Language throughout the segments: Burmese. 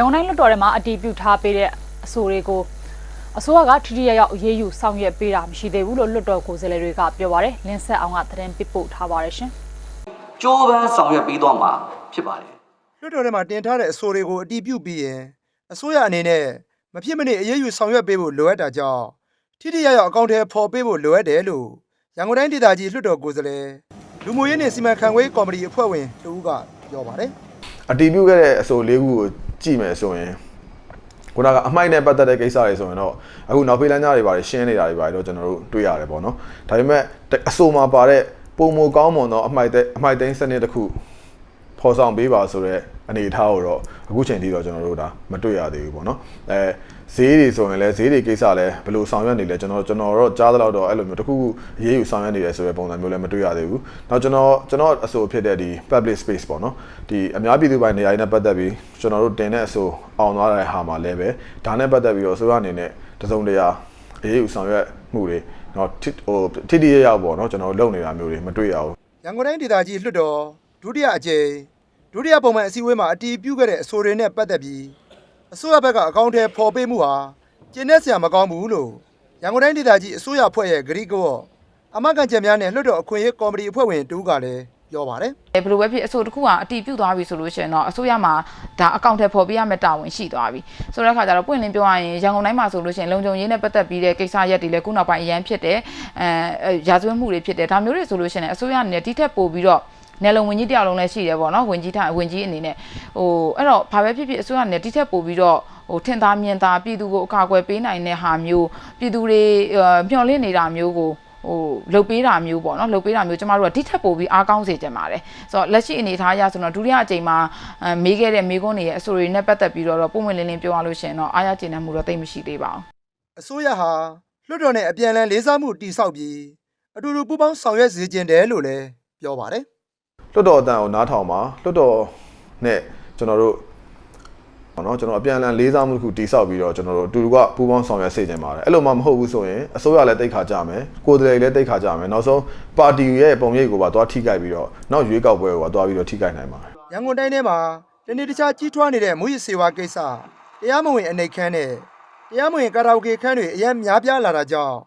ရန်ကုန်တိုင်းလွှတ်တော်ထဲမှာအတည်ပြုထားပေးတဲ့အဆိုတွေကိုအစိုးရကထိထိရရောက်အရေးယူဆောင်ရွက်ပေးတာမရှိသေးဘူးလို့လွှတ်တော်ကိုယ်စားလှယ်တွေကပြောပါတယ်လင်းဆက်အောင်ကသတင်းပစ်ပို့ထားပါတယ်ရှင်ကြိုးပမ်းဆောင်ရွက်ပေးသွားမှာဖြစ်ပါတယ်လွှတ်တော်ထဲမှာတင်ထားတဲ့အဆိုတွေကိုအတည်ပြုပြီးရင်အစိုးရအနေနဲ့မဖြစ်မနစ်အရေးယူဆောင်ရွက်ပေးဖို့လိုအပ်တာကြောင့်ထိထိရောက်ရောက်အကောင့်ထဲပေါ်ပေးဖို့လိုအပ်တယ်လို့ရန်ကုန်တိုင်းဒေသကြီးလွှတ်တော်ကိုယ်စားလှယ်လူမှုရေးနှင့်စီမံခန့်ခွဲကော်မတီအဖွဲ့ဝင်တူဦးကပြောပါတယ်အတီးပြုတ်ခဲ့တဲ့အဆိုလေးခုကို ကြည့်မယ်ဆိုရင်ခုနကအမိုက်နဲ့ပတ်သက်တဲ့ကိစ္စတွေဆိုရင်တော့အခုနောက်ဖေးလမ်းကြားတွေပါတယ်ရှင်းနေတာတွေပါတယ်တော့ကျွန်တော်တို့တွေ့ရတယ်ပေါ့နော်ဒါပေမဲ့အဆိုမှာပါတဲ့ပုံမကောင်းမွန်သောအမိုက်တဲ့အမိုက်သိမ်းစနစ်တစ်ခု ဖော်ဆောင်ပေးပါဆိုတော့အနေအထားကိုတော့အခုချိန်ထိတော့ကျွန်တော်တို့ဒါမတွေ့ရသေးဘူးပေါ့နော်အဲဈေးတွေဆိုရင်လည်းဈေးတွေကိစ္စလည်းဘယ်လိုဆောင်ရွက်နေလဲကျွန်တော်ကျွန်တော်တော့ကြားသလောက်တော့အဲ့လိုမျိုးတစ်ခုခုအရေးယူဆောင်ရွက်နေတယ်ဆိုတဲ့ပုံစံမျိုးလည်းမတွေ့ရသေးဘူး။နောက်ကျွန်တော်ကျွန်တော်အဆိုဖြစ်တဲ့ဒီ public space ပေါ့နော်။ဒီအများပြည်သူပိုင်းနေရာတွေနဲ့ပတ်သက်ပြီးကျွန်တော်တို့တင်တဲ့အဆိုအောင်သွားတဲ့ဟာမှာလည်းပဲဒါနဲ့ပတ်သက်ပြီးတော့အစိုးရအနေနဲ့တစုံတရာအရေးယူဆောင်ရွက်မှုတွေနော်ထိဟိုထိတိရရောက်ပေါ့နော်ကျွန်တော်တို့လုပ်နေတာမျိုးတွေမတွေ့ရဘူး။ရန်ကုန်တိုင်းဒေသကြီးလွှတ်တော် ဒုတိယအကြိမ်ဒုတိယပုံမှန်အစည်းအဝေးမှာအတည်ပြုခဲ့တဲ့အဆိုတွေနဲ့ပတ်သက်ပြီးအစိုးရဘက်ကအကောင့်ထဲပေါ်ပေးမှုဟာကျင်းတဲ့ဆရာမကောင်းဘူးလို့ရန်ကုန်တိုင်းဒေသကြီးအစိုးရအဖွဲ့ရဲ့ဂရိကောအမတ်ကန်ချက်များနဲ့လွှတ်တော်အခွင့်အရေးကော်မတီအဖွဲ့ဝင်တူကလည်းပြောပါတယ်ဘယ်လိုပဲဖြစ်အဆိုတစ်ခုကအတီးပြုတ်သွားပြီဆိုလို့ရှိရင်တော့အစိုးရမှာဒါအကောင့်ထဲပေါ်ပေးရမယ့်တာဝန်ရှိသွားပြီဆိုတဲ့အခါကျတော့ပွင့်လင်းပြောရရင်ရန်ကုန်တိုင်းမှာဆိုလို့ရှိရင်လုံခြုံရေးနဲ့ပတ်သက်ပြီးတဲ့ကိစ္စရက်တွေလည်းခုနောက်ပိုင်းအရန်ဖြစ်တယ်အဲရာဇဝတ်မှုတွေဖြစ်တယ်ဒါမျိုးတွေဆိုလို့ရှိရင်အစိုးရအနေနဲ့ဒီထက်ပိုပြီးတော့ နယ်လုံဝင်ကြီးတယောက်လုံးလည်းရှိတယ်ပေါ့နော်ဝင်ကြီးထားဝင်ကြီးအနေနဲ့ဟိုအဲ့တော့ဘာပဲဖြစ်ဖြစ်အစိုးရအနေနဲ့ဒီထက်ပိုပြီးတော့ဟိုထင်သာမြင်သာပြည်သူကိုအကာအကွယ်ပေးနိုင်တဲ့ဟာမျိုးပြည်သူတွေမျှော်လင့်နေတာမျိုးကိုဟိုလှုပ်ပေးတာမျိုးပေါ့နော်လှုပ်ပေးတာမျိုးကျမတို့ကဒီထက်ပိုပြီးအားကောင်းစေချင်ပါတယ်ဆိုတော့လက်ရှိအနေအထားအရဆိုတော့ဒုတိယအကြိမ်မှာအဲမေးခဲ့တဲ့မေးခွန်းတွေရဲ့အဆိုတွေနဲ့ပတ်သက်ပြီးတော့ပုံမှန်လင်းလင်းပြောရလို့ရှိရင်တော့အားရကျေနပ်မှုတော့တိတ်မရှိသေးပါဘူးအစိုးရဟာလွှတ်တော်နဲ့အပြန်အလှန်လေးစားမှုတည်ဆောက်ပြီးအတူတူပူးပေါင်းဆောင်ရွက်စေခြင်းတယ်လို့လည်းပြောပါတယ် လွှတ်တော်အတန်ကိုနားထောင်ပါလွှတ်တော်နဲ့ကျွန်တော်တို့ဟောနော်ကျွန်တော်အပြန်အလှန်လေးစားမှုတစ်ခုတိဆောက်ပြီးတော့ကျွန်တော်တို့အတူတူကပူးပေါင်းဆောင်ရွက်စေချင်ပါတယ်အဲ့လိုမှမဟုတ်ဘူးဆိုရင်အစိုးရလည်းတိတ်ခါကြမယ်ကိုယ်တည်းလည်းတိတ်ခါကြမယ်နောက်ဆုံးပါတီရဲ့ပုံရိပ်ကိုပါသွားထိကြိုက်ပြီးတော့နောက်ရွေးကောက်ပွဲကိုပါသွားပြီးတော့ထိကြိုက်နိုင်ပါတယ် ရန်ကုန်တိုင်းထဲမှာတနေ့တခြားကြီးထွားနေတဲ့မူရစ်စေဝါကိစ္စတရားမဝင်အနေခန်းနဲ့တရားမဝင်ကာရာโอเกခန်းတွေအများများပြားလာတာကြောင့်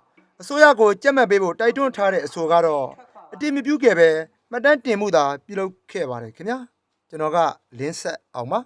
အစိုးရကိုကြက်မှတ်ပေးဖို့တိုက်တွန်းထားတဲ့အဆိုကတော့အတိမပြုခဲ့ပဲ မှတ်တမ်းတင်မှုသာပြုလုပ်ခဲ့ပါတယ်ခင်ဗျာကျွန်တော်ကလင်းဆက်အောင်ပါ